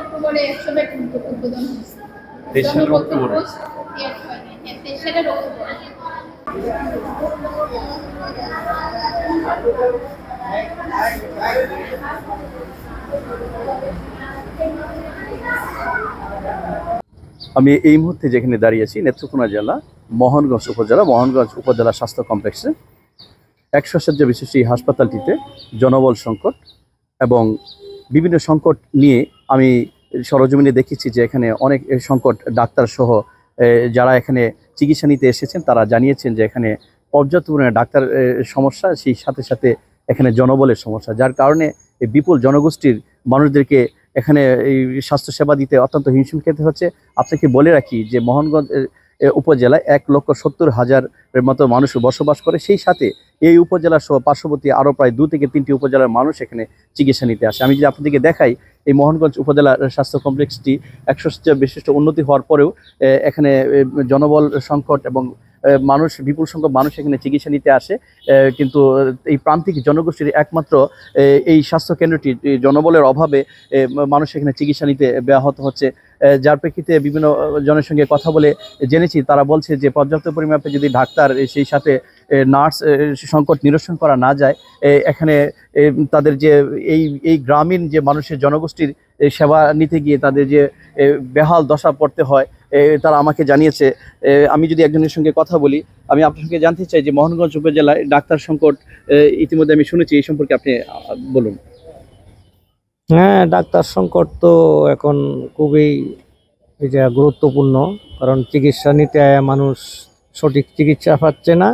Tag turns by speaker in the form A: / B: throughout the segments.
A: অক্টোবরে একশো উদ্বোধন
B: অক্টোবরে?
A: হয় অক্টোবরে
B: আমি এই মুহূর্তে যেখানে দাঁড়িয়েছি নেত্রকোনা জেলা মোহনগঞ্জ উপজেলা মোহনগঞ্জ উপজেলা স্বাস্থ্য কমপ্লেক্সে একশো শয্যা বিশিষ্ট এই হাসপাতালটিতে জনবল সংকট এবং বিভিন্ন সংকট নিয়ে আমি সরজমিনে দেখেছি যে এখানে অনেক সংকট ডাক্তার সহ যারা এখানে চিকিৎসা নিতে এসেছেন, তারা জানিয়েছেন যে এখানে পর্যাপ্ত পরিমাণে ডাক্তার সমস্যা, সেই সাথে সাথে এখানে জনবলের সমস্যা, যার কারণে বিপুল জনগোষ্ঠীর মানুষদেরকে এখানে এই স্বাস্থ্যসেবা দিতে অত্যন্ত হিমশিম খেতে হচ্ছে। আপনাকে বলে রাখি যে মোহনগঞ্জ উপজেলায় এক লক্ষ সত্তর হাজারের মতো মানুষ বসবাস করে। সেই সাথে এই উপজেলার সহ পার্শ্ববর্তী আরও প্রায় দু থেকে তিনটি উপজেলার মানুষ এখানে চিকিৎসা নিতে আসে। আমি যদি আপনাদেরকে দেখাই, এই মোহনগঞ্জ উপজেলার স্বাস্থ্য কমপ্লেক্সটি একশো বিশিষ্ট উন্নতি হওয়ার পরেও এখানে জনবল সংকট এবং মানুষ, বিপুল সংখ্যক মানুষ এখানে চিকিৎসা নিতে আসে। কিন্তু, এই প্রান্তিক জনগোষ্ঠীর একমাত্র এই স্বাস্থ্য কেন্দ্রটি জনবলের অভাবে মানুষ এখানে চিকিৎসা নিতে ব্যাহত হচ্ছে। যার প্রেক্ষিতে বিভিন্ন জনের সঙ্গে কথা বলে জেনেছি, তারা বলছে যে পর্যাপ্ত পরিমাপে যদি ডাক্তার সেই সাথে নার্স সংকট নিরসন করা না যায় এখানে তাদের যে, এই এই গ্রামীণ যে মানুষের জনগোষ্ঠীর সেবা নিতে গিয়ে তাদের যে বেহাল দশা পড়তে হয় তারা আমাকে জানিয়েছে আমি যদি একজনের সঙ্গে কথা বলি, আমি আপনার সঙ্গে জানতে চাই যে মোহনগঞ্জ উপজেলায় ডাক্তার সংকট ইতিমধ্যে আমি শুনেছি, এই সম্পর্কে আপনি বলুন।
C: হ্যাঁ ডাক্তার সংকট তো এখন খুবই এটা গুরুত্বপূর্ণ। কারণ চিকিৎসা নিতে মানুষ সঠিক চিকিৎসা পাচ্ছে না।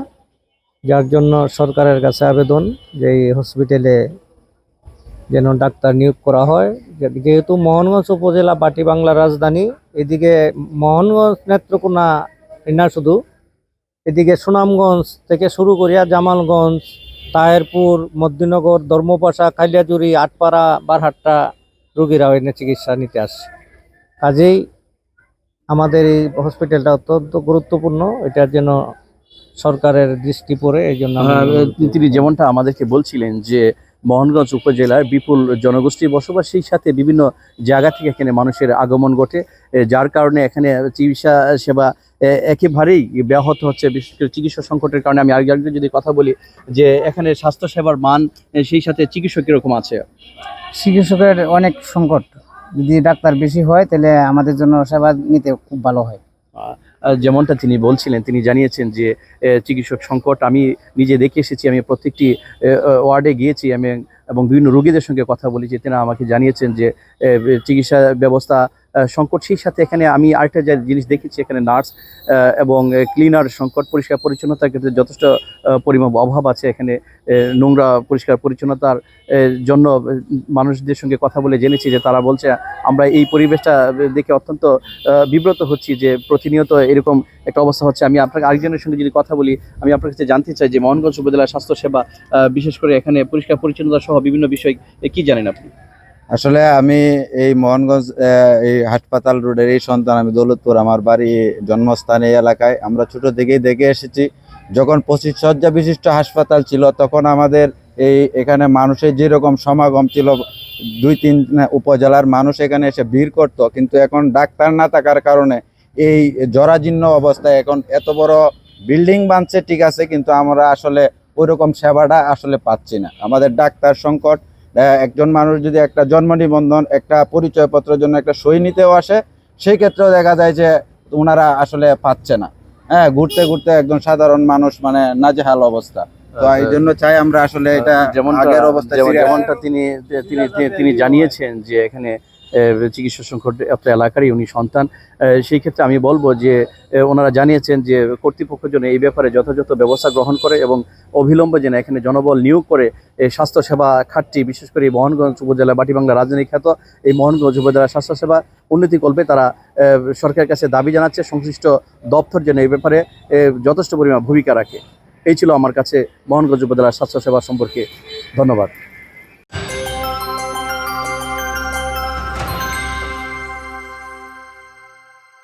C: যার জন্য সরকারের কাছে আবেদন যে এই হসপিটালে যেন ডাক্তার নিয়োগ করা হয়। যেহেতু মোহনগঞ্জ উপজেলা বাটি বাংলা রাজধানী, এদিকে মোহনগঞ্জ নেত্রকোনা না শুধু, এদিকে সুনামগঞ্জ থেকে শুরু করিয়া জামালগঞ্জ তাহেরপুর মদ্দিনগর ধর্মপাশা কালিয়াজুরি আটপাড়া, বারহাট্টা রুগীরাও এনে চিকিৎসা নিতে আসে। কাজেই আমাদের এই হসপিটালটা অত্যন্ত গুরুত্বপূর্ণ। এটার জন্য সরকারের দৃষ্টি পড়ে, এই জন্য আমি-
B: তিনি যেমনটা আমাদেরকে বলছিলেন যে মোহনগঞ্জ উপজেলার বিপুল জনগোষ্ঠী বসবাস সেই সাথে বিভিন্ন জায়গা থেকে এখানে মানুষের আগমন ঘটে যার কারণে এখানে চিকিৎসা সেবা একেবারেই ব্যাহত হচ্ছে বিশেষ করে চিকিৎসা সংকটের কারণে। আমি আরেকজন যদি কথা বলি যে এখানে স্বাস্থ্য সেবার মান সেই সাথে চিকিৎসক কীরকম আছে?
D: চিকিৎসকের অনেক সংকট। যদি ডাক্তার বেশি হয় তাহলে আমাদের জন্য সেবা নিতে খুব ভালো হয়।
B: যেমনটা তিনি বলছিলেন, তিনি জানিয়েছেন যে চিকিৎসক সংকট, আমি নিজে দেখে এসেছি, আমি প্রত্যেকটি ওয়ার্ডে গিয়েছি, আমি এবং বিভিন্ন রোগীদের সঙ্গে কথা বলেছি, তিনি আমাকে জানিয়েছেন যে চিকিৎসা ব্যবস্থা সংকট, সেই সাথে এখানে আমি আরেকটা যে জিনিস দেখেছি, এখানে নার্স এবং ক্লিনার সংকট পরিষ্কার পরিচ্ছন্নতার ক্ষেত্রে যথেষ্ট পরিমাণ অভাব আছে এখানে। নোংরা পরিষ্কার পরিচ্ছন্নতার জন্য মানুষদের সঙ্গে কথা বলে জেনেছি যে তারা বলছে, আমরা এই পরিবেশটা দেখে অত্যন্ত বিব্রত হচ্ছি যে প্রতিনিয়ত এরকম একটা অবস্থা হচ্ছে। আমি আপনাকে আরেকজনের সঙ্গে যদি কথা বলি, আমি আপনার কাছে জানতে চাই যে মোহনগঞ্জ উপজেলার স্বাস্থ্যসেবা বিশেষ করে এখানে পরিষ্কার পরিচ্ছন্নতা সহ বিভিন্ন বিষয় কি জানেন আপনি?
E: আসলে আমি এই মোহনগঞ্জ এই হাসপাতাল রোডের এই সন্তান, আমি দৌলতপুর, আমার বাড়ি জন্মস্থান এই এলাকায়। আমরা ছোট থেকেই দেখে এসেছি, যখন পঁচিশ শয্যা বিশিষ্ট হাসপাতাল ছিল, তখন আমাদের এই এখানে মানুষের যেরকম সমাগম ছিল, দুই তিন উপজেলার মানুষ এখানে এসে ভিড় করতো। কিন্তু এখন ডাক্তার না থাকার কারণে এই জরাজীর্ণ অবস্থায় এখন এত বড় বিল্ডিং বানছে, ঠিক আছে, কিন্তু আমরা আসলে ওইরকম সেবাটা আসলে পাচ্ছি না। আমাদের ডাক্তার সংকট একজন মানুষ যদি একটা জন্ম নিবন্ধন একটা পরিচয়পত্রের জন্য একটা সই নিতেও আসে সেই ক্ষেত্রেও দেখা যায় যে ওনারা আসলে পাচ্ছে না। হ্যাঁ ঘুরতে ঘুরতে একজন সাধারণ মানুষ মানে নাজেহাল অবস্থা। তো এই জন্য চাই আমরা আসলে এটা
B: যেমন
E: আগের অবস্থা
B: যেমনটা তিনি তিনি তিনি- জানিয়েছেন যে এখানে চিকিৎসা সংকট এত এলাকারই উনি সন্তান। সেই ক্ষেত্রে আমি বলব যে ওনারা জানিয়েছেন যে, কর্তৃপক্ষ যেন এই ব্যাপারে যথাযথ ব্যবস্থা গ্রহণ করে এবং অবিলম্বে যেন এখানে জনবল নিয়োগ করে স্বাস্থ্যসেবা খাতটি, বিশেষ করে এই মোহনগঞ্জ উপজেলা, বাটিবাংলা রাজধানী খ্যাত এই মোহনগঞ্জ উপজেলা স্বাস্থ্যসেবা উন্নতি করবে তারা সরকারের কাছে দাবি জানাচ্ছে, সংশ্লিষ্ট দপ্তর যেন এই ব্যাপারে যথেষ্ট পরিমাণ ভূমিকা রাখে। এই ছিল আমার কাছে মোহনগঞ্জ উপজেলার স্বাস্থ্যসেবা সম্পর্কে ধন্যবাদ।